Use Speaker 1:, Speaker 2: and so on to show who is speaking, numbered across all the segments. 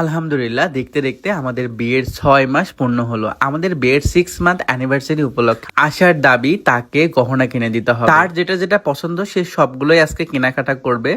Speaker 1: আলহামদুলিল্লাহ, দেখতে দেখতে আমাদের বিয়ের ছয় মাস পূর্ণ হলো। আমাদের বিয়ের সিক্স মান্থ অ্যানিভার্সারি উপলক্ষে আসার দাবি তাকে গহনা কিনে দিতে হবে। তার যেটা যেটা পছন্দ সে সবগুলোই আজকে কেনাকাটা করবে।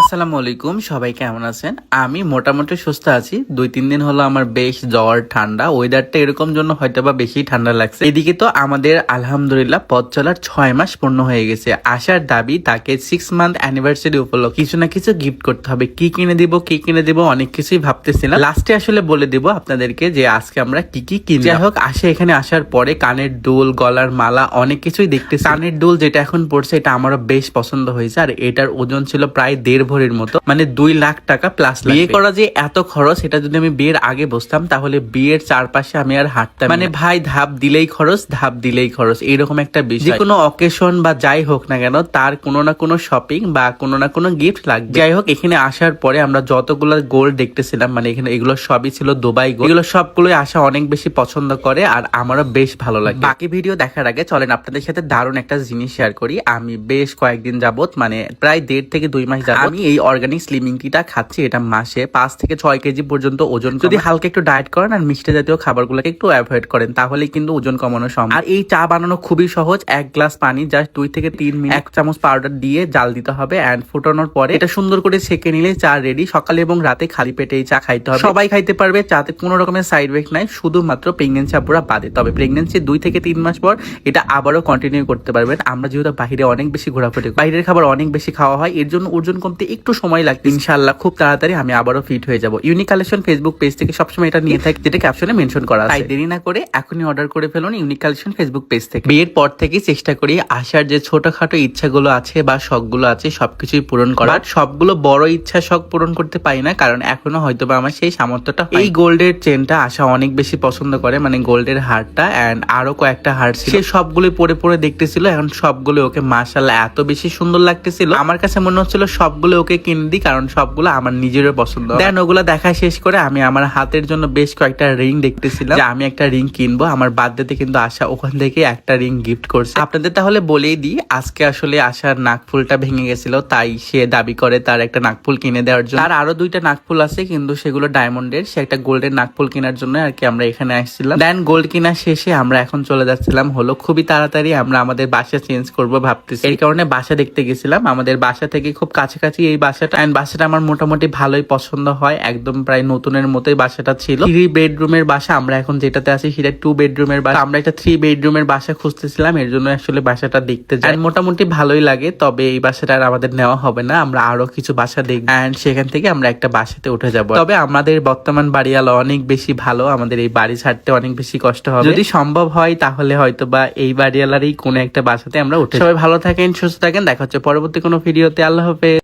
Speaker 1: আসসালামু আলাইকুম, সবাই কেমন আছেন? আমি মোটামুটি সুস্থ আছি। দুই, তিন দিন হলো আমার বেশ জ্বর, ঠান্ডা। ওয়েদারটা এরকম জন্য হয়তো বা বেশি ঠান্ডা লাগছে। এদিকে তো আমাদের আলহামদুলিল্লাহ পথ চলার ছয় মাস পূর্ণ হয়ে গেছে। আশার দাবি, তাকে সিক্স মান্থ অ্যানিভার্সারি উপলক্ষে কিছু না কিছু গিফট করতে হবে। কি কিনে দিব, কি কিনে দিব, অনেক কিছুই ভাবতেছিলাম। লাস্টে আসলে বলে দিব আপনাদেরকে যে, আজকে আমরা কি কি কিনে যাই হোক, আসে এখানে আসার পরে কানের দুল, গলার মালা, অনেক কিছুই দেখতেছি। কানের দুল যেটা এখন পড়ছে, এটা আমারও বেশ পছন্দ হয়েছে। আর এটার ওজন ছিল প্রায় দেড় ভরির মতো মানে দুই লাখ টাকা প্লাস বিয়ে করা যে এত খরচ এটা যদি আমি বিয়ের আগে বসতাম তাহলে বিয়ের চারপাশে আমি আর হাঁটতাম মানে ভাই ধাপ দিলেই খরচ ধাপ দিলেই খরচ এরকম একটা বিষয়। কোনো অকেশন বা যাই হোক না কেন তার কোনো না কোনো শপিং বা কোনো না কোনো গিফট লাগবে। যাই হোক এখানে আসার পরে আমরা যতগুলো গোল্ড দেখতেছিলাম মানে এখানে এগুলো সবই ছিল দুবাই গোল্ড এগুলো সবগুলোই আসা অনেক বেশি পছন্দ করে আর আমারও বেশ ভালো লাগে। বাকি ভিডিও দেখার আগে চলেন আপনাদের সাথে দারুণ একটা জিনিস শেয়ার করি। আমি বেশ কয়েকদিন যাবত মানে প্রায় দেড় থেকে দুই মাস যাবত আমি এই অর্গানিক স্লিমিং টিটা খাচ্ছি এটা মাসে পাঁচ থেকে ছয় কেজি পর্যন্ত ওজন যদি হালকা একটু ডায়েট করেন আর মিষ্টি জাতীয় খাবারগুলোকে একটু অ্যাভয়েড করেন তাহলে কিন্তু ওজন কমানো সম্ভব। আর এই চা বানানো খুবই সহজ এক গ্লাস পানি জাস্ট দুই থেকে তিন মিনিট এক চামচ পাউডার দিয়ে জাল দিতে হবে অ্যান্ড ফুটানোর পরে এটা সুন্দর করে ছেঁকে নিলে চা রেডি সকালে এবং রাতে খালি পেটে এই চা খাইতে হবে। সবাই খাইতে পারবে চাতে কোনো রকমের সাইড এফেক্ট নাই শুধুমাত্র প্রেগনেন্সি আপুরা বাদে। তবে প্রেগনেন্সি দুই থেকে তিন মাস পর এটা আবারও কন্টিনিউ করতে পারবেন। আমরা যেহেতু বাইরে অনেক বেশি ঘোরাফুরি বাইরের খাবার অনেক বেশি খাওয়া হয় এর জন্য ওজন কমতে একটু সময় লাগবে ইনশাল্লাহ খুব তাড়াতাড়ি আমি আবারও ফিট হয়ে যাব। ইউনিক কালেকশন ফেসবুক পেজ থেকে সবসময় এটা নিয়ে থাকি যেটা ক্যাপশনে মেনশন করা আছে। তাই দেরি না করে এখনই অর্ডার করে ফেলুন ইউনিক কালেকশন ফেসবুক পেজ থেকে। বিয়ের পর থেকে চেষ্টা করি আসার যে ছোটখাটো ইচ্ছাগুলো আছে বা শখগুলো আছে সবকিছুই পূরণ করার। সবগুলো বড় ইচ্ছা শখ পূরণ করতে পারি না কারণ এখনও হয়তো বা আমার সেই সামর্থ্যটা। এই গোল্ডের চেনটা আশা অনেক বেশি পছন্দ করে মানে গোল্ডের হারটা এন্ড আরও কয়েকটা হার ছিল। সে সবগুলো পরে পরে দেখতেছিল এখন সবগুলো ওকে মাশাল্লাহ এত বেশি সুন্দর লাগতেছিল। আমার কাছে মনে হচ্ছিল সবগুলো ওকে কিনে দিই কারণ সবগুলো আমার নিজেরও পছন্দ। দেন ওগুলো দেখা শেষ করে আমি আমার হাতের জন্য বেশ কয়েকটা রিং দেখতেছিলাম। যে আমি একটা রিং কিনবো আমার বার্থডেতে কিন্তু আশা ওখান থেকে একটা রিং গিফট করছে। আপনাদের তাহলে বলেই দিই আজকে আসলে আশার নাকফুলটা ভেঙে গেছিল তাই সে দাবি করে তার একটা নাকফুল কিনে দেওয়ার জন্য। তার আরও দুইটা নাকফুল আছে কিন্তু সেগুলো ডায়মন্ডের সে একটা গোল্ডের নাকফুল কেনার জন্য আর কি আমরা এখানে আসছিলাম। দেন গোল্ড কেনার শেষে আমরা এখন চলে যাচ্ছিলাম হলো খুবই তাড়াতাড়ি আমরা আমাদের বাসা চেঞ্জ করব ভাবতেছি। এই কারণে বাসা দেখতে গেছিলাম আমাদের বাসা থেকে খুব কাছাকাছি এই বাসাটা এন্ড বাসাটা আমার মোটামুটি ভালোই পছন্দ হয়। একদম প্রায় নতুনের মতোই বাসাটা ছিল। থ্রি বেডরুমের বাসা আমরা এখন যেটাতে আছি সেটা টু বেডরুমের বাসা। আমরা একটা থ্রি বেডরুমের বাসা খুঁজতেছিলাম এর জন্য আসলে বাসাটা দেখতে যাই। মোটামুটি ভালোই লাগে তবে এই বাসাটা আর আমাদের নেওয়া হবে না। আমরা আরও কিছু বাসা দেখব। এন্ড সেখান থেকে আমরা একটা বাসাতে উঠে যাব। তবে আমাদের বর্তমান বাড়িওয়ালা অনেক বেশি ভালো আমাদের এই বাড়ি ছাড়তে অনেক বেশি কষ্ট হবে। যদি সম্ভব হয় তাহলে হয়তো বা এই বাড়িওয়ালারই কোনো একটা বাসাতে আমরা উঠে সবাই ভালো থাকেন সুস্থ থাকেন। দেখা হচ্ছে পরবর্তী কোনো ভিডিওতে। আল্লাহ হাফেজ।